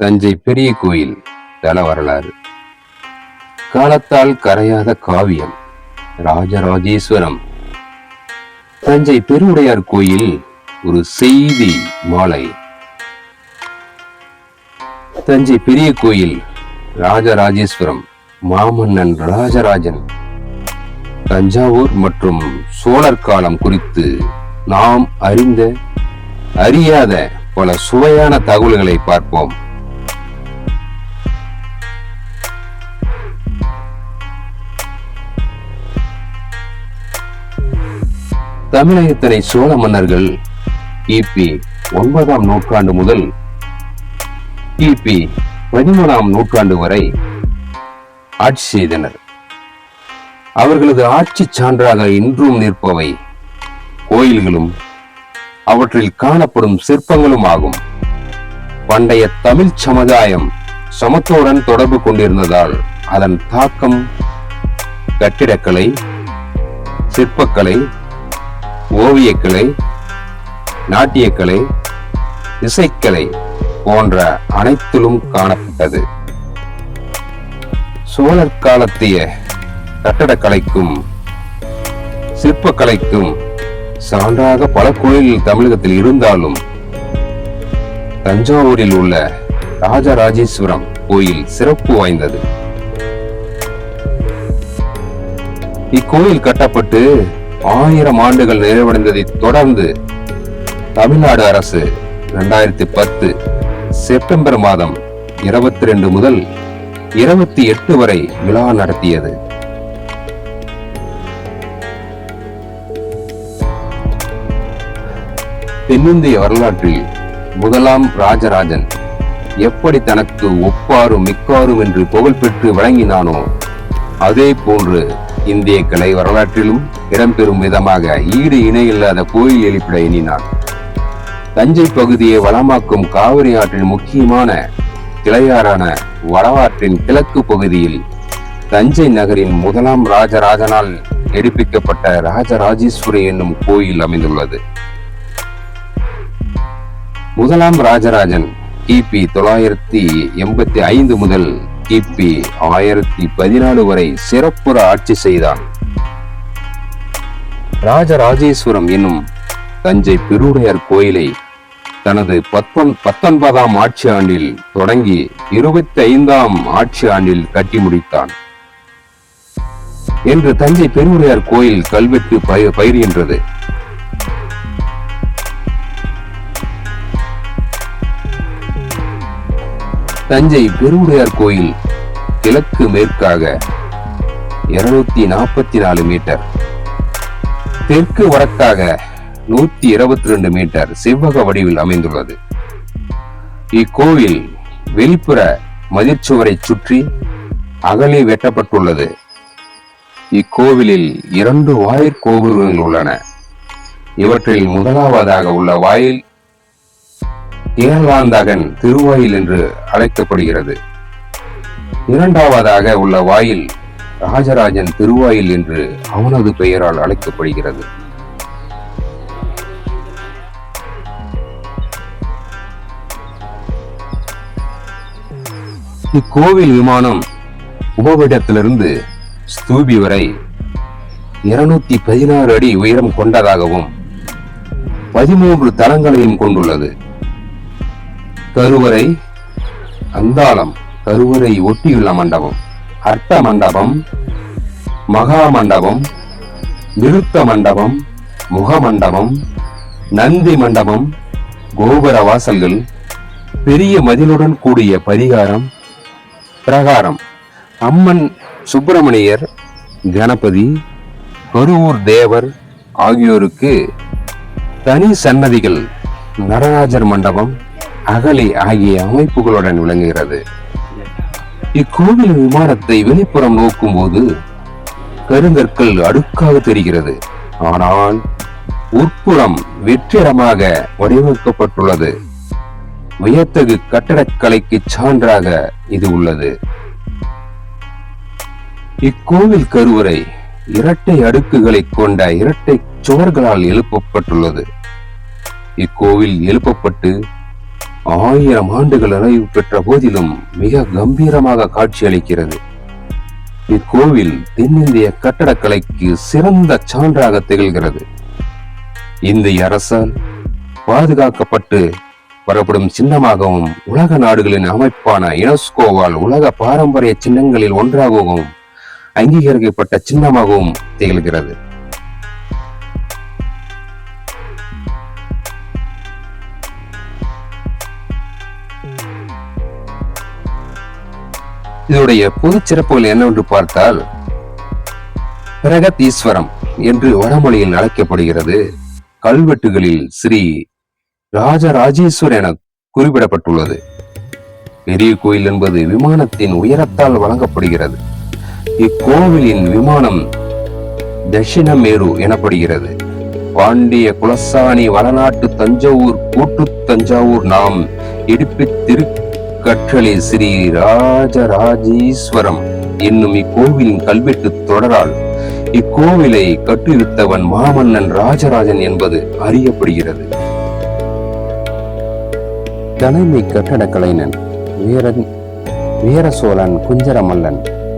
தஞ்சை பெரிய கோயில் தல வரலாறு. காலத்தால் கரையாத காவியம் ராஜராஜேஸ்வரம். தஞ்சை பெருவுடையார் கோயில் ஒரு செய்தி மாலை. தஞ்சை பெரிய கோயில் ராஜராஜேஸ்வரம் மாமன்னன் ராஜராஜன். தஞ்சாவூர் மற்றும் சோழர் காலம் குறித்து நாம் அறிந்த அறியாத பல சுவையான தகவல்களை பார்ப்போம். தமிழகத்தினை சோழ மன்னர்கள் கிபி ஒன்பதாம் நூற்றாண்டு முதல் கிபி பதிமூணாம் நூற்றாண்டு வரை ஆட்சி செய்தனர். அவர்களது ஆட்சி சான்றாக இன்றும் நிற்பவை கோயில்களும் அவற்றில் காணப்படும் சிற்பங்களும் ஆகும். பண்டைய தமிழ் சமுதாயம் சமத்துடன் தொடர்பு கொண்டிருந்ததால் அதன் தாக்கம் கட்டிடக்கலை சிற்பக்கலை ஓவியக்கலை நாட்டியக்கலை இசைக்கலை போன்ற அனைத்திலும் காணப்பட்டது. சோழர் காலத்திய கட்டடக்கலைக்கும் சிற்பக்கலைக்கும் சான்றாக பல கோயில்கள் தமிழகத்தில் இருந்தாலும் தஞ்சாவூரில் உள்ள ராஜராஜேஸ்வரம் கோயில் சிறப்பு வாய்ந்தது. இக்கோயில் கட்டப்பட்டு ஆயிரம் ஆண்டுகள் நிறைவடைந்ததை தொடர்ந்து தமிழ்நாடு அரசு இரண்டாயிரத்தி பத்து செப்டம்பர் மாதம் இருபத்தி ரெண்டு முதல் இருபத்தி எட்டு வரை விழா நடத்தியது. தென்னிந்திய வரலாற்றில் முதலாம் ராஜராஜன் எப்படி தனக்கு ஒப்பாரும் மிக்காரும் என்று புகழ் பெற்று வழங்கினானோ அதே போன்று இந்திய கலை வரலாற்றிலும் இடம்பெறும் விதமாக ஈடு இணையில்லாத கோயில் எழுப்பிட எண்ணினார் தஞ்சை பகுதியை வளமாக்கும் காவிரி ஆற்றின் முக்கியமான கிளையாறான வடவாற்றின் கிழக்கு பகுதியில் தஞ்சை நகரின் முதலாம் ராஜராஜனால் எடுப்பிக்கப்பட்ட ராஜராஜேஸ்வரி என்னும் கோயில் அமைந்துள்ளது. முதலாம் ராஜராஜன் கிபி தொள்ளாயிரத்தி எண்பத்தி ஐந்து முதல் கிபி ஆயிரத்தி பதினாலு வரை சிறப்புற ஆட்சி செய்தான். ராஜராஜேஸ்வரம் என்னும் தஞ்சை பெருவுடையார் கோயிலை தனது பத்தொன் பத்தொன்பதாம் ஆட்சி ஆண்டில் தொடங்கி இருபத்தி ஐந்தாம் ஆட்சி ஆண்டில் கட்டி முடித்தான். என்று தஞ்சை பெருவுடையார் கோயில் கல்வெட்டு பய- பயிர்கின்றது. தஞ்சை பெருவுடையார் கோயில் கிழக்கு மேற்காக இருநூத்தி நாற்பத்தி நாலு மீட்டர். தெற்கு வடக்காக நூத்தி இருபத்தி ரெண்டு மீட்டர் செவ்வக வடிவில் அமைந்துள்ளது. இக்கோவில் வெளிப்புற மதிர்ச்சுவரை சுற்றி அகலி வெட்டப்பட்டுள்ளது. இக்கோவிலில் இரண்டு வாயிற்கோபுரங்கள் உள்ளன. இவற்றில் முதலாவதாக உள்ள வாயில் ஏழாந்தகன் திருவாயில் என்று அழைக்கப்படுகிறது. இரண்டாவதாக உள்ள வாயில் ராஜராஜன் திருவாயில் என்று அவனது பெயரால் அழைக்கப்படுகிறது. இக்கோவில் விமானம் உபவிடத்திலிருந்து ஸ்தூபி வரை இருநூத்தி பதினாறு அடி உயரம் கொண்டதாகவும் பதிமூன்று தளங்களையும் கொண்டுள்ளது. கருவறை அந்தாளம் கருவறை ஒட்டியுள்ள மண்டபம். அர்த்த மண்டபம் மகா மண்டபம் நிறுத்த மண்டபம் முகமண்டபம் நந்தி மண்டபம் கோபுர வாசல்கள் பெரிய மதிலுடன் கூடிய பரிகாரம் பிரகாரம். அம்மன் சுப்பிரமணியர் கணபதி கருவூர் தேவர் ஆகியோருக்கு தனி சன்னதிகள். நடராஜர் மண்டபம் அகலி ஆகிய அமைப்புகளுடன் விளங்குகிறது. இக்கோவில் விமானத்தை வெளிப்புறம் நோக்கும்போது கருங்கற்கள் அடுக்காக தெரிகிறது. ஆனால் உட்புறம் வெற்றிடமாக வடிவமைக்கப்பட்டுள்ளது. வியத்தகு கட்டடக்கலைக்கு சான்றாக இது உள்ளது. இக்கோவில் கருவறை இரட்டை அடுக்குகளை கொண்ட இரட்டை சுவர்களால் எழுப்பப்பட்டுள்ளது. இக்கோவில் எழுப்பப்பட்டு ஆயிரம் ஆண்டுகள் நிறைவு பெற்ற போதிலும் மிக கம்பீரமாக காட்சியளிக்கிறது. இக்கோவில் தென்னிந்திய கட்டடக்கலைக்கு சிறந்த சான்றாக திகழ்கிறது. இந்திய அரசால் பாதுகாக்கப்பட்டு வரப்படும் சின்னமாகவும் உலக நாடுகளின் அமைப்பான யுனெஸ்கோவால் உலக பாரம்பரிய சின்னங்களில் ஒன்றாகவும் அங்கீகரிக்கப்பட்ட சின்னமாகவும் திகழ்கிறது. இதனுடைய பொது சிறப்புகள் என்னவென்று பார்த்தால் பிரகதீஸ்வரம் என்று வடமொழியில் அழைக்கப்படுகிறது. கல்வெட்டுகளில் ஸ்ரீ ராஜராஜேஸ்வர் என குறிப்பிடப்பட்டுள்ளது. பெரிய கோயில் என்பது விமானத்தின் உயரத்தால் வழங்கப்படுகிறது. இக்கோவிலின் விமானம் தட்சிணமேரு எனப்படுகிறது. பாண்டிய குலசாணி வளநாட்டு தஞ்சாவூர் கூட்டு தஞ்சாவூர் நாம் இடுப்பி கற்றலை ஸ்ரீ ராஜராஜீஸ்வரம் என்னும் இக்கோவிலின் கல்வெட்டு தொடரால் இக்கோவிலை கட்டுவித்தவன் மாமன்னன் ராஜராஜன் என்பது அறியப்படுகிறது. தலைமை கட்டட கலைஞன் வீரன் வீர சோழன்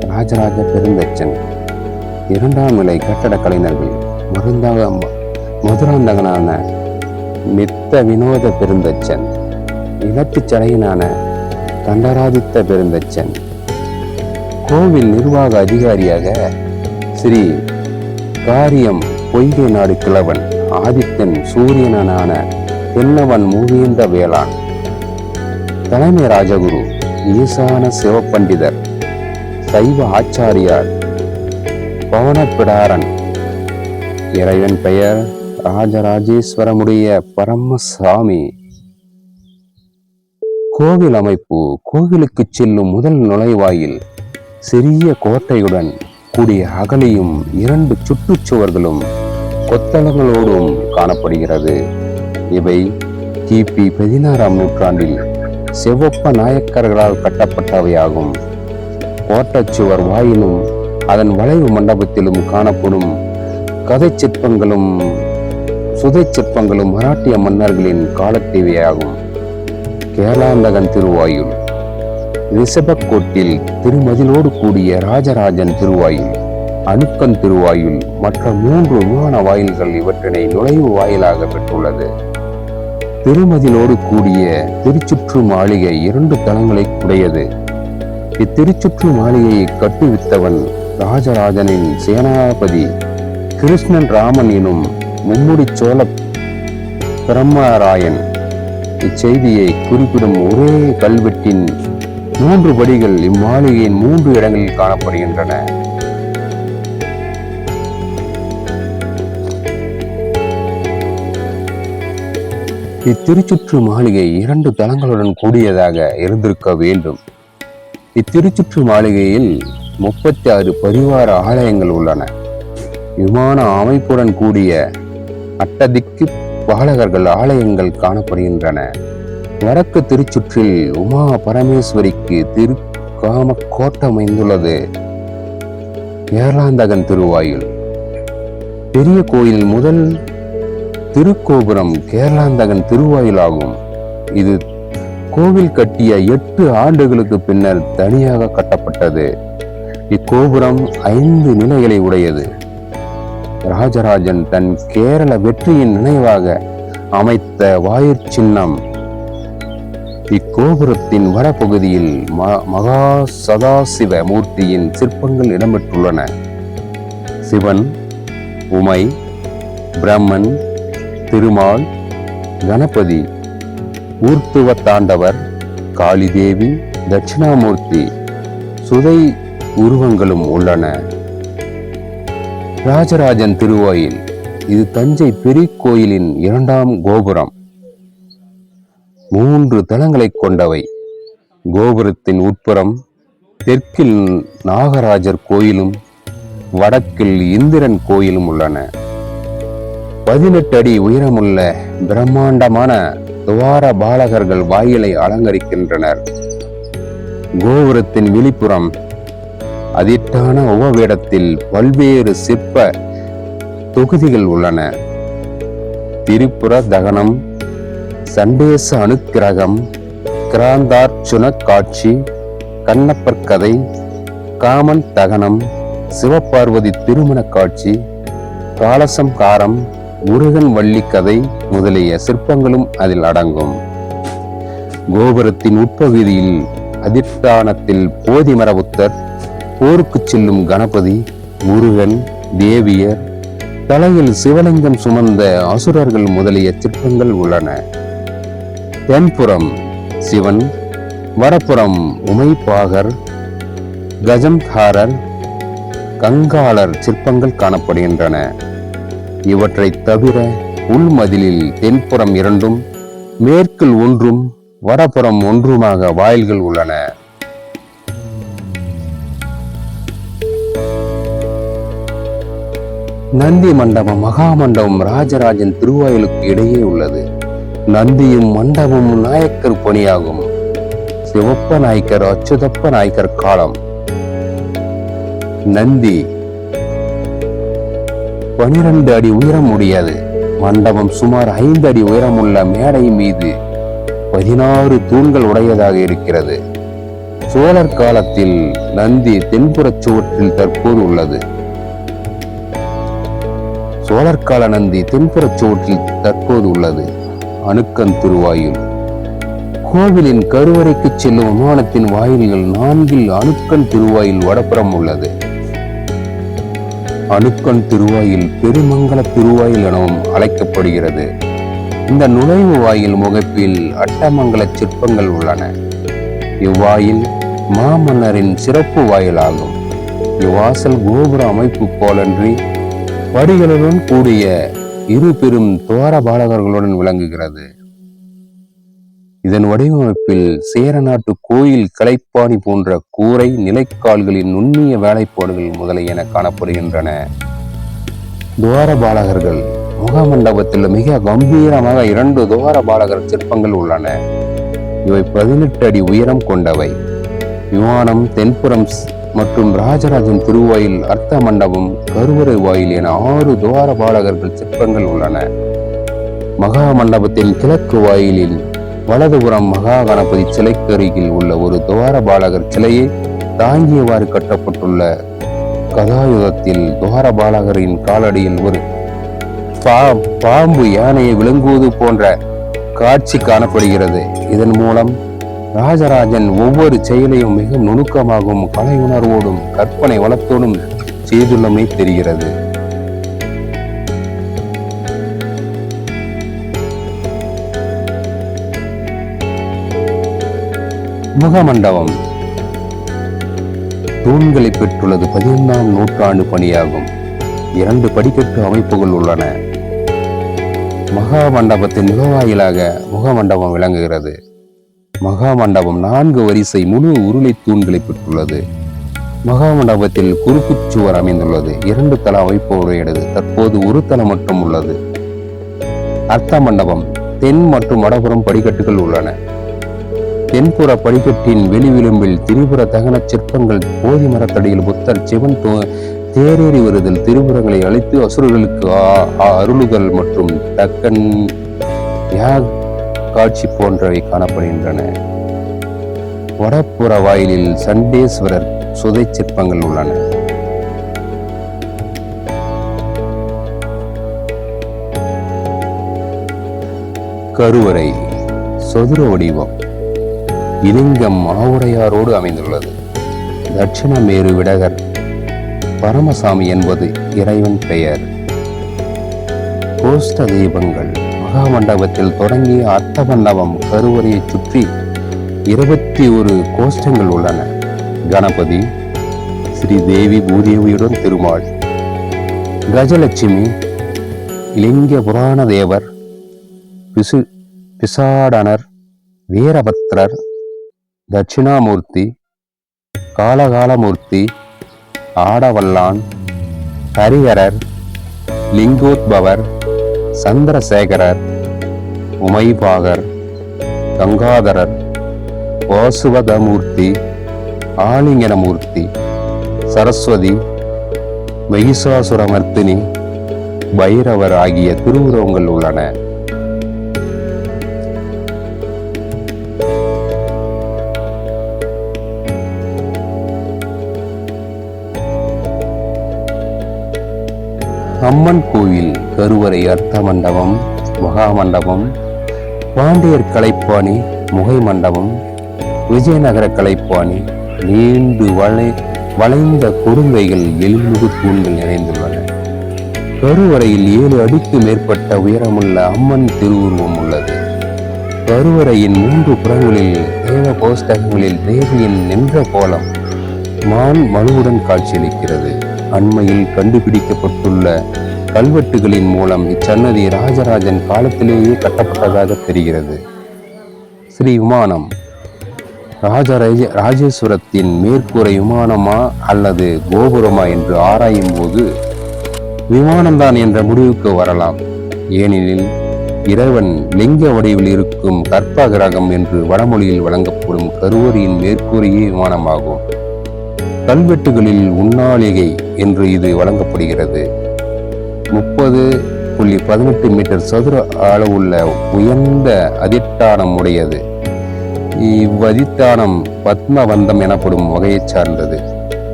ராஜராஜ பெருந்தச்சன் இரண்டாம் நிலை கட்டட கலைஞர்கள் மருந்தாக மதுராந்தகனான நித்த வினோத பெருந்தச்சன் இலத்துச் சடையனான கண்டராதித்த பெருந்தச்சன். கோவில் நிர்வாக அதிகாரியாக ஸ்ரீ காரியம் பொய்கை நாடு கிழவன் ஆதித்தன் சூரியனான தென்னவன் மூவேந்த வேளான் தலைமை ராஜகுரு ஈசான சிவபண்டிதர் சைவ ஆச்சாரியார் பவனப்பிடாரன். இறைவன் பெயர் ராஜராஜேஸ்வரமுடைய பரமசாமி. கோவில் அமைப்பு கோவிலுக்கு செல்லும் முதல் நுழைவாயில் சிறிய கோட்டையுடன் கூடிய அகலியும் இரண்டு சுற்றுச்சுவர்களும் கொத்தளங்களோடும் காணப்படுகிறது. இவை கிபி பதினாறாம் நூற்றாண்டில் செவ்வப்ப நாயக்கர்களால் கட்டப்பட்டவையாகும். கோட்டச்சுவர் வாயிலும் அதன் வளைவு மண்டபத்திலும் காணப்படும் கதை சிற்பங்களும் சுதை சிற்பங்களும் மராட்டிய மன்னர்களின் காலத்தேவையாகும். கேரளாந்தகன் திருவாயுள் ரிஷபக்கோட்டில் திருமதிலோடு கூடிய ராஜராஜன் திருவாயுள் அணுக்கன் திருவாயுள் மற்ற மூன்று விமான வாயில்கள் இவற்றினை நுழைவு வாயிலாக பெற்றுள்ளது. திருமதிலோடு கூடிய திருச்சுற்று மாளிகை இரண்டு தளங்களை உடையது. இத்திருச்சுற்று மாளிகையை கட்டுவித்தவன் ராஜராஜனின் சேனாபதி கிருஷ்ணன் ராமன் எனும் மும்முடி சோழ பிரம்மராயன். இச்செய்தியை குறிப்பிடும் ஒரே கல்வெட்டின் மூன்று படிகள் இம்மாளிகையின் மூன்று இடங்களில் காணப்படுகின்றன. இத்திருச்சுற்று மாளிகை இரண்டு தளங்களுடன் கூடியதாக இருந்திருக்க வேண்டும். இத்திருச்சுற்று மாளிகையில் முப்பத்தி ஆறு பரிவார ஆலயங்கள் உள்ளன. விமான அமைப்புடன் கூடிய அட்டதிக்கு பாலகர்கள் ஆலயங்கள் காணப்படுகின்றன. வடக்கு திருச்சுற்றில் உமா பரமேஸ்வரிக்கு திருக்காம கோட்டம் அமைந்துள்ளது. ஏர்லாந்தகன் திருவாயில். பெரிய கோயில் முதல் திருக்கோபுரம் கேரளாந்தகன் திருவாயிலாகும். இது கோவில் கட்டிய எட்டு ஆண்டுகளுக்கு பின்னர் தனியாக கட்டப்பட்டது. இக்கோபுரம் ஐந்து நிலைகளை உடையது. ராஜராஜன் தன் கேரள வெற்றியின் நினைவாக அமைத்த வாயிற் சின்னம். இக்கோபுரத்தின் வடபகுதியில் ம- மகா சதாசிவ மூர்த்தியின் சிற்பங்கள் இடம்பெற்றுள்ளன. சிவன் உமை பிரம்மன் திருமால் கணபதி ஊர்த்துவ தாண்டவர் காளிதேவி தட்சிணாமூர்த்தி சுதை உருவங்களும் உள்ளன. ராஜராஜன் திருவாயில். இது தஞ்சை பெரிய கோயிலின் இரண்டாம் கோபுரம். மூன்று தளங்களைக் கொண்டவை. கோபுரத்தின் உட்புறம் தெற்கில் நாகராஜர் கோயிலும் வடக்கில் இந்திரன் கோயிலும் உள்ளன. பதினெட்டு அடி உயரமுள்ள பிரம்மாண்டமான துவார பாலகர்கள் வாயிலை அலங்கரிக்கின்றனர். கோபுரத்தின் வெளிப்புறம் அதிட்டான உபவேடத்தில் பல்வேறு சிற்ப தொகுதிகள் உள்ளன. திரிபுர தகனம் சண்டேச அனுக்கிரகம் கிராந்தார்ச்சுன காட்சி கண்ணப்பர் கதை காமன் தகனம் சிவபார்வதி திருமண காட்சி காலசம்காரம் முருகன் வள்ளி கதை முதலிய சிற்பங்களும் அதில் அடங்கும். கோபுரத்தின் உட்பகுதியில் அதிஷ்டானத்தில் போதிமரபுத்தர் போருக்குச் செல்லும் கணபதி முருகன் தேவியர் தலையில் சிவலிங்கம் சுமந்த அசுரர்கள் முதலிய சிற்பங்கள் உள்ளன. தென்புறம் சிவன் வரப்புறம் உமைப்பாகர் கஜம்காரர் கங்காளர் சிற்பங்கள் காணப்படுகின்றன. இவற்றைத் தவிர உள்மதிலில் தென்புறம் இரண்டும் மேற்கில் ஒன்றும் வடபுறம் ஒன்றுமாக வாயில்கள் உள்ளன. நந்தி மண்டபம் மகாமண்டபம் ராஜராஜன் திருவாயிலுக்கு இடையே உள்ளது. நந்தியும் மண்டபமும் நாயக்கர் பணியாகும். சிவப்ப நாயக்கர் அச்சுதப்ப நாயக்கர் காலம். நந்தி. பனிரெண்டு அடி உயரம் உடையது. மண்டபம் சுமார் ஐந்து அடி உயரமுள்ள மேடை மீது பதினாறு தூண்கள் உடையதாக இருக்கிறது. சோழர் காலத்தில் நந்தி தென்புறச் சுவற்றில் தற்போது உள்ளது. சோழர்கால நந்தி தென்புறச் சுவற்றில் தற்போது உள்ளது. அணுக்கன் திருவாயில் கோவிலின் கருவறைக்கு செல்லும் விமானத்தின் வாயில்கள் நான்கில் அணுக்கன் திருவாயில் வடப்புறம் உள்ளது. அணுக்கன் திருவாயில் பெருமங்கல திருவாயில் எனவும் அழைக்கப்படுகிறது. இந்த நுழைவு வாயில் முகப்பில் அட்டமங்கல சிற்பங்கள் உள்ளன. இவ்வாயில் மாமன்னரின் சிறப்பு வாயிலாகும். இவ்வாசல் கோபுர அமைப்பு போலன்றி படிகளுடன் கூடிய இரு பெரும் துவாரபாலகர்களுடன் விளங்குகிறது. இதன் வடிவமைப்பில் சேரநாட்டு கோயில் கலைப்பாணி போன்ற கூரை நிலைக்கால்களின் நுண்ணிய வேலைப்பாடுகள் முதலியன காணப்படுகின்றன. துவாரபாலகர்கள் முகமண்டபத்தில் மிக கம்பீரமாக இரண்டு துவாரபாலகர் சிற்பங்கள் உள்ளன. இவை பதினெட்டு அடி உயரம் கொண்டவை. விமானம் தென்புறம் மற்றும் ராஜராஜன் திருவாயில் அர்த்த மண்டபம் கருவறை வாயில் என ஆறு துவார பாலகர்கள் சிற்பங்கள் உள்ளன. மகா மண்டபத்தின் கிழக்கு வாயிலில் வலதுபுறம் மகா கணபதி சிலைக்கு அருகில் உள்ள ஒரு துவார பாலகர் சிலையை தாங்கியவாறு கட்டப்பட்டுள்ள கதாயுதத்தில் துவார பாலகரின் காலடியில் ஒரு பாம்பு யானையை விளங்குவது போன்ற காட்சி காணப்படுகிறது. இதன் மூலம் ராஜராஜன் ஒவ்வொரு செயலையும் மிக நுணுக்கமாகவும் கலை உணர்வோடும் கற்பனை வளத்தோடும் செய்துள்ளமை தெரிகிறது. முகமண்டபம். தூண்களை பெற்றுள்ளது பதினொன்றாம் நூற்றாண்டு பணியாகும். இரண்டு படிக்கட்டு அமைப்புகள் உள்ளன. மகா மண்டபத்தின் முகவாயிலாக முகமண்டபம் விளங்குகிறது. மகா மண்டபம் நான்கு வரிசை முழு உருளை தூண்களை பெற்றுள்ளது. மகா மண்டபத்தில் குறுக்குச் சுவர் அமைந்துள்ளது. இரண்டு தள அமைப்பு உடையது தற்போது ஒரு தளம் மட்டும் உள்ளது. அர்த்த மண்டபம் தென் மற்றும் வடபுறம் படிக்கட்டுகள் உள்ளன. தென்புற படிக்கட்டின் வெளி விளிம்பில் திரிபுர தகன சிற்பங்கள் போதி மரத்தடியில் புத்தர் சிவன் தேரேறி வருதல் திருபுறங்களை அழித்து அசுரர்களுக்கு அருளுதல் மற்றும் தக்கன் யாக காட்சி போன்றவை காணப்படுகின்றன. வடப்புற வாயிலில் சண்டேஸ்வரர் சுதை சிற்பங்கள் உள்ளன. கருவறை சதுர வடிவம் இலிங்கம் மாவுடையாரோடு அமைந்துள்ளது. தட்சிணமேரு விடகர் பரமசாமி என்பது இறைவன் பெயர். கோஷ்ட மகா மண்டபத்தில் தொடங்கி அர்த்த மண்டபம் கருவறையை சுற்றி இருபத்தி ஒரு கோஷ்டங்கள் உள்ளன. கணபதி ஸ்ரீ தேவி பூதேவியுடன் திருமால் கஜலட்சுமி லிங்க புராண தேவர் பிசு பிசாடனர் வீரபத்ரர் தட்சிணாமூர்த்தி காலகாலமூர்த்தி ஆடவல்லான் ஹரிஹரர் லிங்கோத்பவர் சந்திரசேகரர் உமைபாகர் கங்காதரர் வாசுவதமூர்த்தி ஆலிங்கனமூர்த்தி சரஸ்வதி மகிஷாசுரமர்த்தினி பைரவர் ஆகிய திருவுருவங்கள் உள்ளன. அம்மன் கோயில் கருவறை அர்த்த மண்டபம் மகா மண்டபம் பாண்டியர் கலைப்பாணி முகை மண்டபம் விஜயநகர கலைப்பாணி நீண்டு வளை வளைந்த குறுங்கைகள் எழுநூறு தூண்கள் நிறைந்துள்ளன. கருவறையில் ஏழு அடிக்கு மேற்பட்ட உயரமுள்ள அம்மன் திருவுருவம் உள்ளது. கருவறையின் மூன்று புறங்களில் தேவ கோஷ்டகங்களில் தேவியின் நின்ற கோலம் மான் மனுவுடன் காட்சியளிக்கிறது. அண்மையில் கண்டுபிடிக்கப்பட்டுள்ள கல்வெட்டுகளின் மூலம் இச்சன்னதி ராஜராஜன் காலத்திலேயே கட்டப்பட்டதாக தெரிகிறது. ஸ்ரீ விமானம். ராஜராஜ ராஜேஸ்வரத்தின் மேற்கூரை விமானமா அல்லது கோபுரமா என்று ஆராயும் போது விமானம்தான் என்ற முடிவுக்கு வரலாம். ஏனெனில் இறைவன் லிங்க வடிவில் இருக்கும் கற்பகிரகம் என்று வடமொழியில் வழங்கப்படும் கருவறியின் மேற்கூரையே விமானமாகும். கல்வெட்டுகளில் உண்ணாளிகை என்று இது வழங்கப்படுகிறது. முப்பது புள்ளி பதினெட்டு மீட்டர் சதுர அளவுள்ள உயர்ந்த அதிட்டானம் உடையது. இவ்வதித்தானம் பத்மவந்தம் எனப்படும் வகையைச் சார்ந்தது.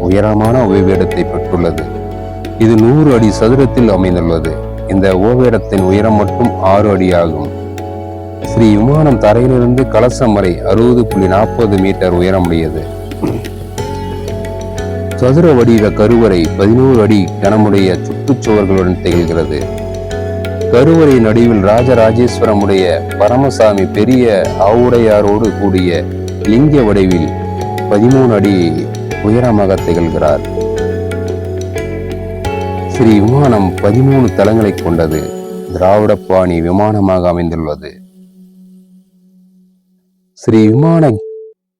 உயரமான ஓவியத்தை பெற்றுள்ளது. இது நூறு அடி சதுரத்தில் அமைந்துள்ளது. இந்த ஓவேடத்தின் உயரம் மட்டும் ஆறு அடி ஆகும். ஸ்ரீ விமானம் தரையிலிருந்து கலசம் வரை அறுபது புள்ளி நாற்பது மீட்டர் உயரமுடையது சதுர வடிவ கருவறை பதினோரு அடி கனமுடைய சுற்றுச்சுவர்களுடன் திகழ்கிறது. கருவறை நடுவில் ராஜராஜேஸ்வரமுடைய பரமசாமி பெரிய ஆவுடையாரோடு கூடிய லிங்க வடிவில் பதிமூணு அடி உயரமாக திகழ்கிறார். ஸ்ரீ விமானம் பதிமூணு தளங்களை கொண்டது. திராவிட பாணி விமானமாக அமைந்துள்ளது. ஸ்ரீ விமான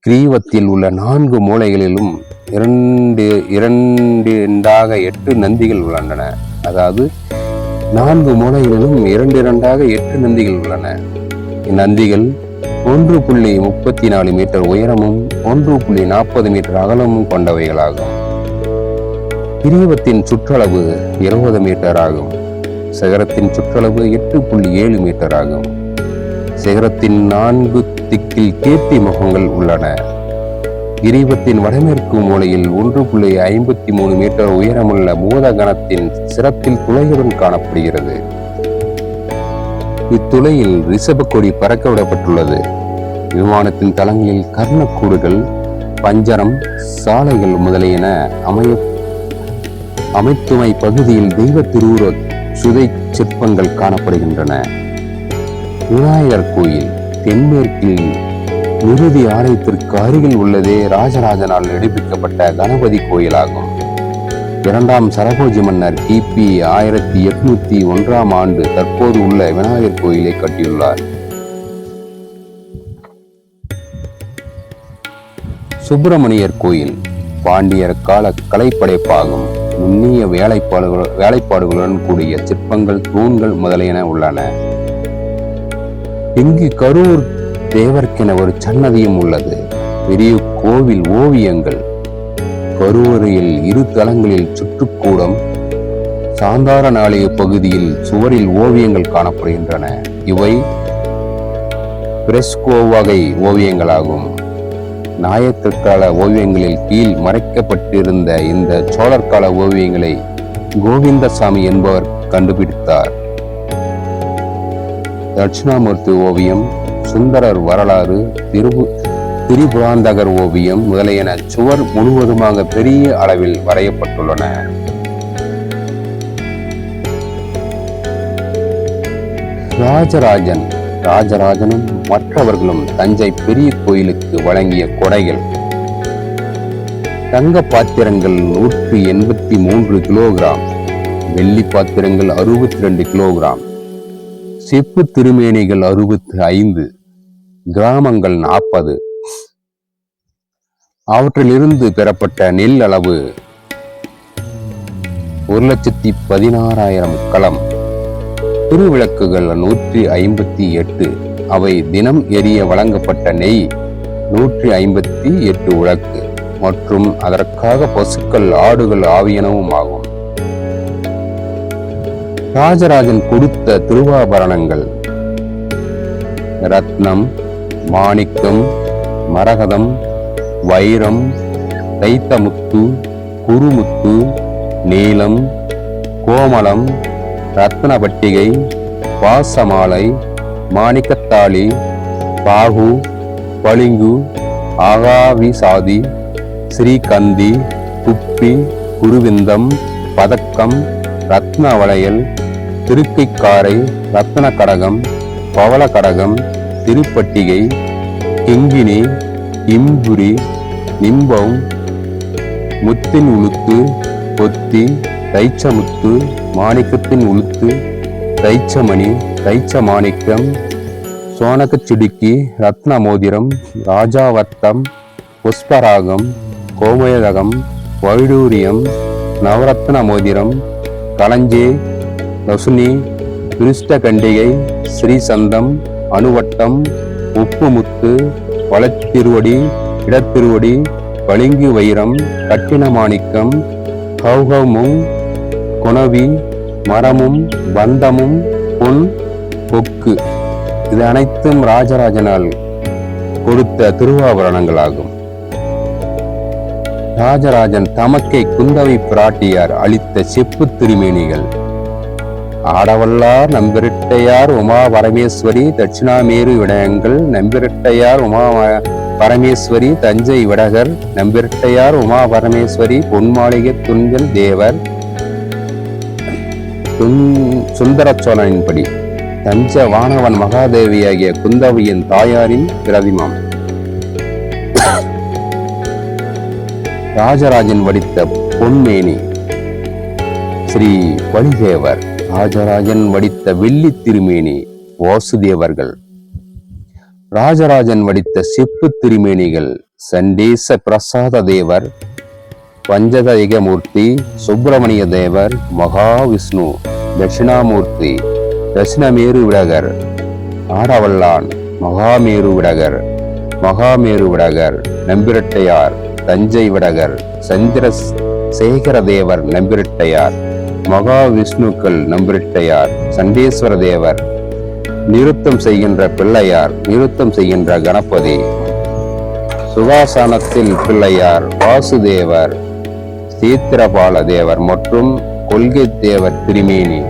கிரீவத்தில் உள்ள நான்கு மூலைகளிலும் இரண்டு இரண்டு இரண்டாக எட்டு நந்திகள் உள்ளன. அதாவது நான்கு மூலைகளிலும் இரண்டு இரண்டாக எட்டு நந்திகள் உள்ளன. இந்நந்திகள் ஒன்று புள்ளி முப்பத்தி நாலு மீட்டர் உயரமும் ஒன்று புள்ளி நாற்பது மீட்டர் அகலமும் கொண்டவைகளாகும். கிரீவத்தின் சுற்றளவு இருபது மீட்டர் ஆகும். சிகரத்தின் சுற்றளவு எட்டு புள்ளி ஏழு மீட்டர் ஆகும். சிகரத்தின் நான்கு திக்கில் கீர்த்தி முகங்கள் உள்ளன. கிரீபத்தின் வடமேற்கு மூலையில் ஒன்று புள்ளி ஐம்பத்தி மூணு மீட்டர் உயரமுள்ள பூதகணத்தின் சிறப்பில் துளையுடன் காணப்படுகிறது. இத்துளையில் ரிஷப கொடி பறக்க விடப்பட்டுள்ளது விமானத்தின் தளங்களில் கர்ணக்கூடுகள் பஞ்சரம் சாலைகள் முதலியன அமைய அமைத்துமை பகுதியில் தெய்வ திருவுருவ சுதை சிற்பங்கள் காணப்படுகின்றன. விநாயகர் கோயில் தென்மேற்கில் இறுதி ஆலயத்திற்கு அருகில் உள்ளதே ராஜராஜனால் எடுப்பிக்கப்பட்ட கணபதி கோயிலாகும். இரண்டாம் சரபோஜி மன்னர் கிபி ஆயிரத்தி எட்நூத்தி ஒன்றாம் ஆண்டு தற்போது உள்ள விநாயகர் கோயிலை கட்டியுள்ளார். சுப்பிரமணியர் கோயில் பாண்டியர் கால கலைப்படைப்பாகும் நுண்ணிய வேலைப்பாடுகள் வேலைப்பாடுகளுடன் கூடிய சிற்பங்கள் தூண்கள் முதலியன உள்ளன. இங்கு கரூர் தேவர்க்கென ஒரு சன்னதியும் உள்ளது. பெரிய கோவில் ஓவியங்கள். கருவறையில் இரு தளங்களில் சுற்றுக்கூடம். சாந்தார நாளைய பகுதியில் சுவரில் ஓவியங்கள் காணப்படுகின்றன. இவை பிரெஸ்கோ வகை ஓவியங்களாகும். நாயக்கற்கால ஓவியங்களில் கீழ் மறைக்கப்பட்டிருந்த இந்த சோழர் கால ஓவியங்களை கோவிந்தசாமி என்பவர் கண்டுபிடித்தார். தட்சிணாமூர்த்தி ஓவியம் சுந்தரர் வரலாறு திருபு திரிபுராந்தகர் ஓவியம் முதலியன சுவர் முழுவதுமாக பெரிய அளவில் வரையப்பட்டுள்ளன. ராஜராஜன் ராஜராஜனும் மற்றவர்களும் தஞ்சை பெரிய கோயிலுக்கு வழங்கிய கொடைகள். தங்க பாத்திரங்கள் நூற்றி எண்பத்தி மூன்று கிலோகிராம் வெள்ளி பாத்திரங்கள் அறுபத்தி ரெண்டு கிலோகிராம் செப்பு திருமேனிகள் அறுபத்தி ஐந்து கிராமங்கள் நாற்பது. அவற்றிலிருந்து பெறப்பட்ட நெல் அளவு ஒரு லட்சத்தி பதினாறாயிரம் களம் திருவிளக்குகள் நூற்றி ஐம்பத்தி எட்டு. அவை தினம் எரிய வழங்கப்பட்ட நெய் நூற்றி ஐம்பத்தி எட்டு விளக்கு மற்றும் அதற்காக பசுக்கள் ஆடுகள் ஆவியனவும் ஆகும். ராஜராஜன் கொடுத்த திருவாபரணங்கள். ரத்னம் மாணிக்கம் மரகதம் வைரம் தைத்தமுத்து குருமுத்து நீலம் கோமலம் ரத்னபட்டிகை வாசமாலை மாணிக்கத்தாளி பாகு பளிங்கு ஆகாவிசாதி ஸ்ரீகந்தி குப்பி குருவிந்தம் பதக்கம் ரத்ன வளையல் திருக்கைக்காரை ரத்ன கடகம் பவள கடகம் திருப்பட்டிகை கிங்கினி இம்புரி நிம்பம் முத்தின் உளுத்து பொத்தி தைச்சமுத்து மாணிக்கத்தின் உளுத்து தைச்சமணி தைச்ச மாணிக்கம் சோனகச் சிடுக்கி ரத்ன மோதிரம் ராஜாவர்த்தம் புஷ்பராகம் கோமயதகம் வைடூரியம் நவரத்ன மோதிரம் களஞ்சே லசுனி விருஷ்டகண்டிகை ஸ்ரீசந்தம் அணுவட்டம் உப்புமுத்து வளத்திருவடி இடத்திருவடி பளிங்கு வைரம் கட்டின மாணிக்கம் கௌகமும் கொணவி மரமும் பந்தமும் பொன் பொக்கு. இது அனைத்தும் ராஜராஜனால் கொடுத்த திருவாபரணங்களாகும். ராஜராஜன் தமக்கை குந்தவை பிராட்டியார் அளித்த செப்பு திருமேனிகள். ஆடவல்லா நம்பிரட்டையார் உமா பரமேஸ்வரி தட்சிணாமேரு விடயங்கள் நம்பிரட்டையார் உமா பரமேஸ்வரி தஞ்சை விடகர் நம்பிரட்டையார் உமா பரமேஸ்வரி பொன்மாளிகை துஞ்சல் தேவர் சுந்தர சோழனின்படி தஞ்ச வானவன் மகாதேவியாகிய குந்தவையின் தாயாரின் பிரதிமம். ராஜராஜன் வடித்த பொன்மேனி ஸ்ரீ வலிதேவர் ராஜராஜன் வடித்த வெள்ளி திருமேனி வாசுதேவர்கள். ராஜராஜன் வடித்த செப்பு திருமேனிகள் சண்டேச பிரசாத தேவர் பஞ்சதயகமூர்த்தி சுப்பிரமணிய தேவர் மகாவிஷ்ணு தட்சிணாமூர்த்தி தட்சிணமேரு விடகர் ஆடவல்லான் மகாமேரு விடகர் மகாமேரு விடகர் நம்பிரட்டையார் தஞ்சை விடகர் சந்திர சேகர தேவர் நம்பிரட்டையார் மகாவிஷ்ணுக்கள் நம்பிரட்டையார் சண்டேஸ்வர தேவர் நிறுத்தம் செய்கின்ற பிள்ளையார் நிறுத்தம் செய்கின்ற கணபதி சுகாசனத்தில் பிள்ளையார் வாசுதேவர் சீத்திரபால தேவர் மற்றும் கொள்கை தேவர் திருமேனி.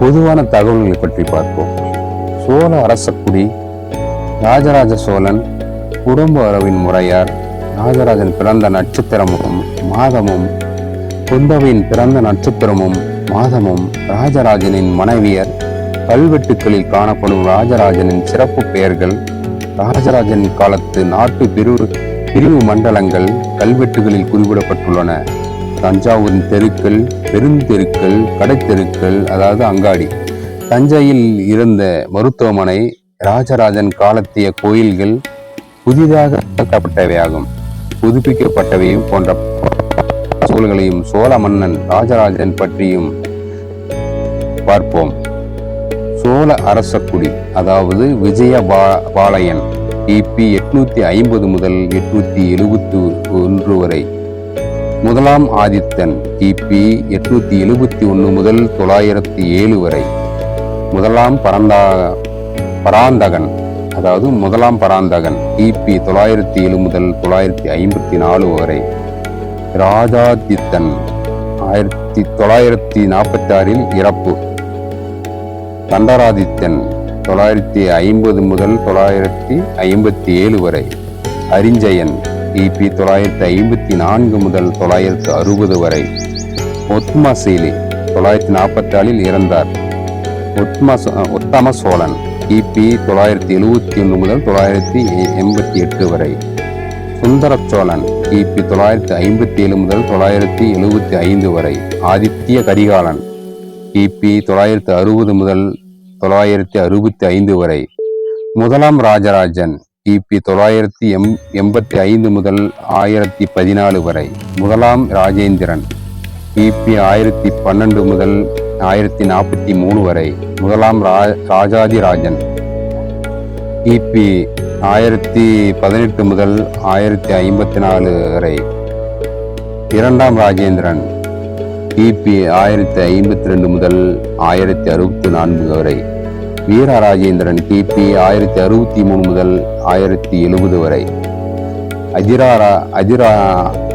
பொதுவான தகவல்களை பற்றி பார்ப்போம். சோழ அரசக்குடி ராஜராஜ சோழன் குடும்ப உறவின் முறையார் ராஜராஜன் பிறந்த நட்சத்திரமும் மாதமும் குந்தவையின் பிறந்த நட்சத்திரமும் மாதமும் ராஜராஜனின் மனைவியர் கல்வெட்டுக்களில் காணப்படும் ராஜராஜனின் சிறப்பு பெயர்கள் ராஜராஜன் காலத்து நாட்டு பிரிவு பிரிவு மண்டலங்கள் கல்வெட்டுகளில் குறிப்பிடப்பட்டுள்ளன. தஞ்சாவூரின் தெருக்கள் பெருந்தெருக்கள் கடைத்தெருக்கள் அதாவது அங்காடி. தஞ்சையில் இருந்த மருத்துவமனை ராஜராஜன் காலத்திய கோயில்கள் புதிதாக கட்டப்பட்டவையாகும். புதுப்பிக்கப்பட்டவையும் போன்ற சூழல்களையும் சோழ மன்னன் ராஜராஜன் பற்றியும் பார்ப்போம். சோழ அரசக்குடி அதாவது விஜய பா- பாளையன் கிபி எட்நூத்தி ஐம்பது முதல் எட்நூத்தி எழுபத்தி ஒன்று வரை. முதலாம் ஆதித்தன் கிபி எட்நூத்தி எழுபத்தி ஒன்று முதல் தொள்ளாயிரத்தி ஏழு வரை. முதலாம் பரந்தா பராந்தகன் அதாவது முதலாம் பராந்தகன் கிபி தொள்ளாயிரத்தி ஏழு முதல் தொள்ளாயிரத்தி ஐம்பத்தி நாலு வரை. ராஜாதித்தன் ஆயிரத்தி தொள்ளாயிரத்தி நாற்பத்தி ஆறில் இறப்பு. தண்டராதித்தன் தொள்ளாயிரத்தி ஐம்பது முதல் தொள்ளாயிரத்தி ஐம்பத்தி ஏழு வரை. அரிஞ்சயன் கிபி தொள்ளாயிரத்தி ஐம்பத்தி நான்கு முதல் தொள்ளாயிரத்தி அறுபது வரை. ஒத்மசீலி தொள்ளாயிரத்தி நாற்பத்தி ஆறில் இறந்தார். உத்ம உத்தம சோழன் கிபி தொள்ளாயிரத்தி எழுவத்தி ஒன்று முதல் தொள்ளாயிரத்தி எண்பத்தி எட்டு வரை. சுந்தர சோழன் கிபி தொள்ளாயிரத்தி ஐம்பத்தி ஏழு முதல் தொள்ளாயிரத்தி எழுவத்தி ஐந்து வரை. ஆதித்ய கரிகாலன் கிபி தொள்ளாயிரத்தி அறுபது முதல் தொள்ளாயிரத்தி அறுபத்தி ஐந்து வரை. முதலாம் ராஜராஜன் கிபி தொள்ளாயிரத்தி எம் எண்பத்தி ஐந்து முதல் ஆயிரத்தி பதினாலு வரை. முதலாம் ராஜேந்திரன் கிபி ஆயிரத்தி பன்னெண்டு முதல் ஆயிரத்தி நாற்பத்தி மூணு வரை முதலாம் ரா ராஜாதிராஜன். கிபி ஆயிரத்தி பதினெட்டு முதல் ஆயிரத்தி ஐம்பத்தி நாலு வரை இரண்டாம் ராஜேந்திரன். கிபி ஆயிரத்தி ஐம்பத்தி ரெண்டு முதல் ஆயிரத்தி அறுபத்தி நான்கு வரை வீரராஜேந்திரன் கிபி ஆயிரத்தி அறுபத்தி மூணு முதல் ஆயிரத்தி எழுபது வரை அதிராரா அதிரா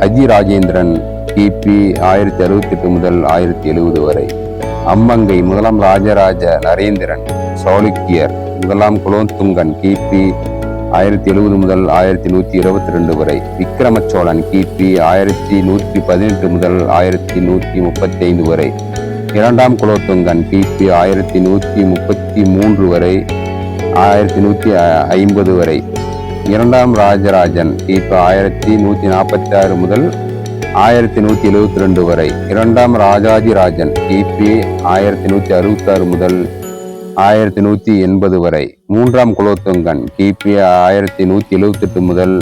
அதிராஜேந்திரன். கிபி ஆயிரத்தி அறுபத்தி எட்டு முதல் ஆயிரத்தி எழுபது வரை அம்மங்கை முதலாம் ராஜராஜ நரேந்திரன் சாளுக்கியர் முதலாம் குலோத்துங்கன் கிபி ஆயிரத்தி எழுபது முதல் ஆயிரத்தி நூற்றி இருபத்தி ரெண்டு வரை விக்ரம சோழன் கிபி ஆயிரத்தி நூற்றி பதினெட்டு முதல் ஆயிரத்தி நூற்றி முப்பத்தி ஐந்து வரை இரண்டாம் குலோத்துங்கன் கிபி ஆயிரத்தி நூற்றி முப்பத்தி மூன்று வரை ஆயிரத்தி நூற்றி ஐம்பது வரை இரண்டாம் ராஜராஜன் கிபி ஆயிரத்தி நூற்றி நாற்பத்தி ஆறு முதல் ஆயிரத்தி நூற்றி எழுபத்தி ரெண்டு வரை இரண்டாம் ராஜாஜி ராஜன் கிபி ஆயிரத்தி நூற்றி அறுபத்தி ஆறு முதல் ஆயிரத்தி நூற்றி எண்பது வரை. மூன்றாம் குலோத்துங்கன் கிபி ஆயிரத்தி நூற்றி எழுபத்தெட்டு முதல்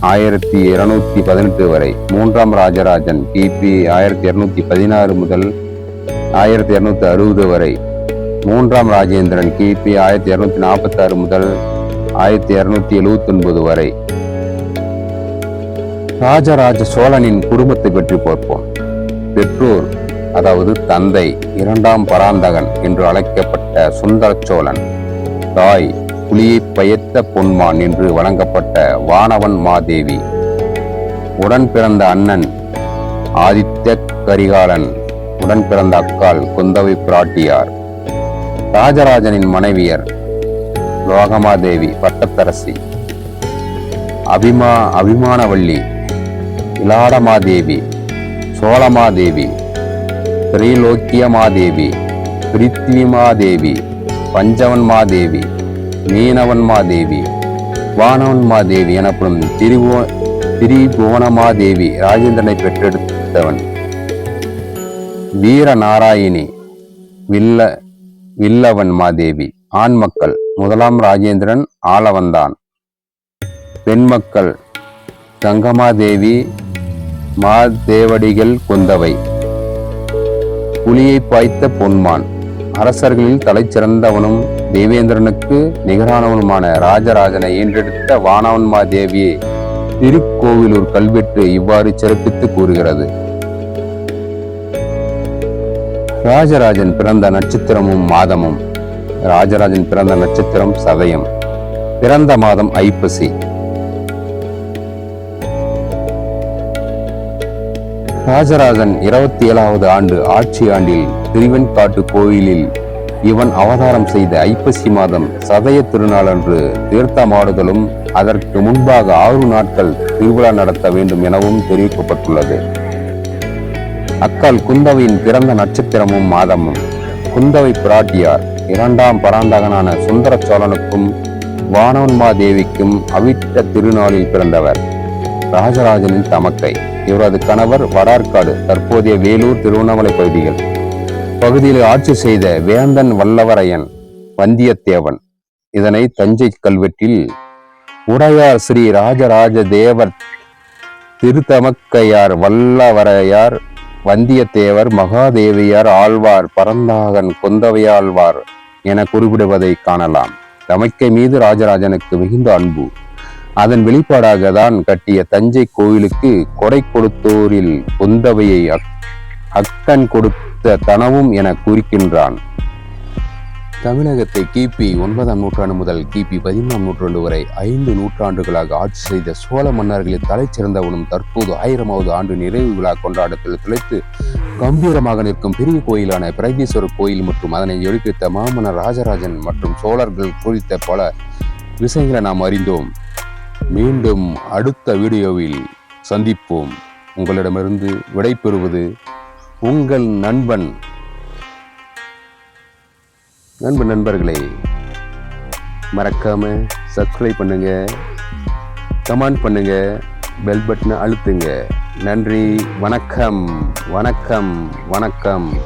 ஆயிரத்தி இருநூத்தி பதினெட்டு வரை. மூன்றாம் ராஜராஜன் கிபி ஆயிரத்தி இருநூத்தி பதினாறு முதல் ஆயிரத்தி இருநூத்தி அறுபது வரை. மூன்றாம் ராஜேந்திரன் கிபி ஆயிரத்தி இருநூத்தி நாற்பத்தி ஆறு முதல் ஆயிரத்தி இருநூத்தி எழுபத்தொன்பது ஒன்பது வரை. ராஜராஜ சோழனின் குடும்பத்தை பற்றி பார்ப்போம். பெற்றோர் அதாவது தந்தை இரண்டாம் பராந்தகன் என்று அழைக்கப்பட்ட சுந்தர சோழன் தாய் புலியை பயத்த பொன்மான் என்று வழங்கப்பட்ட வானவன் மாதேவி உடன் பிறந்த அண்ணன் ஆதித்ய கரிகாலன் உடன் பிறந்த அக்கால் குந்தவை பிராட்டியார் ராஜராஜனின் மனைவியர் லோகமாதேவி பட்டத்தரசி அபிமா அபிமானவள்ளி இலாடமாதேவி சோழமாதேவி திரைலோக்கியமாதேவி பிரித்விமாதேவி பஞ்சவன்மாதேவி மீனவன்மாதேவி வானவன்மாதேவி எனப்படும் திரிபுவ திரிபுவனமாதேவி ராஜேந்திரனை பெற்றெடுத்தவன். வீரநாராயணி வில்ல வில்லவன் மாதேவி ஆண் மக்கள் முதலாம் ராஜேந்திரன் ஆளவந்தான் பெண் மக்கள் கங்கமாதேவி மாதேவடிகள் கொந்தவை. புலியை பாய்த்த பொன்மான். அரசர்களில் தலைச்சிறந்தவனும் தேவேந்திரனுக்கு நிகரானவனுமான ராஜராஜனை ஈன்றெடுத்த வானவன்மா தேவியை திருக்கோவிலூர் கல்வெட்டு இவ்வாறு சிறப்பித்து கூறுகிறது. ராஜராஜன் பிறந்த நட்சத்திரமும் மாதமும். ராஜராஜன் பிறந்த நட்சத்திரம் சதயம். பிறந்த மாதம் ஐப்பசி. ராஜராஜன் இருபத்தி ஏழாவது ஆண்டு ஆட்சி ஆண்டில் திருவெண்காட்டு கோயிலில் இவன் அவதாரம் செய்த ஐப்பசி மாதம் சதய திருநாளன்று தீர்த்தமாடுதலும் அதற்கு முன்பாக ஆறு நாட்கள் திருவிழா நடத்த வேண்டும் எனவும் தெரிவிக்கப்பட்டுள்ளது. அக்கால் குந்தவையின் பிறந்த நட்சத்திரமும் மாதமும். குந்தவை பிராட்டியார் இரண்டாம் பராந்தகனான சுந்தர சோழனுக்கும் வானவன்மாதேவிக்கும் அவிட்ட திருநாளில் பிறந்தவர். ராஜராஜனின் தமக்கை. இவரது கணவர் வடார்காடு தற்போதைய வேலூர் திருவண்ணாமலை பகுதிகள். பகுதியில் ஆட்சி செய்த வேந்தன் வல்லவரையன் வந்தியத்தேவன். இதனை தஞ்சை கல்வெட்டில் உடையார் ஸ்ரீ ராஜராஜ தேவர் திருத்தமக்கையார் வல்லவரையார் வந்தியத்தேவர் மகாதேவியார் ஆழ்வார் பரந்தாகன் கொந்தவையாழ்வார் என குறிப்பிடுவதை காணலாம். தமக்கை மீது ராஜராஜனுக்கு மிகுந்த அன்பு. அதன் வெளிப்பாடாக தான் கட்டிய தஞ்சை கோயிலுக்கு கொடை கொடுத்தோரில் குந்தவையை அக்கன் கொடுத்த தனவும் என குறிக்கின்றான். தமிழகத்தை கிபி ஒன்பதாம் நூற்றாண்டு முதல் கிபி பதிமூணாம் நூற்றாண்டு வரை ஐந்து நூற்றாண்டுகளாக ஆட்சி செய்த சோழ மன்னர்களில் தலைச்சிறந்தவனும் தற்போது ஆயிரமாவது ஆண்டு நிறைவு விழா கொண்டாடத்தில் திளைத்து கம்பீரமாக நிற்கும் பெரிய கோயிலான பிரகதீஸ்வரர் கோயில் மற்றும் அதனை எழுப்பித்த மாமன்னர் ராஜராஜன் மற்றும் சோழர்கள் குறித்த பல விஷயங்களை நாம் அறிந்தோம். மீண்டும் அடுத்த வீடியோவில் சந்திப்போம். உங்களிடமிருந்து விடைபெறுவது உங்கள் நண்பன். நண்பன் நண்பர்களே மறக்காம சப்ஸ்கிரைப் பண்ணுங்க. கமெண்ட் பண்ணுங்க. பெல் பட்டனை அழுத்துங்க. நன்றி. வணக்கம். வணக்கம். வணக்கம்.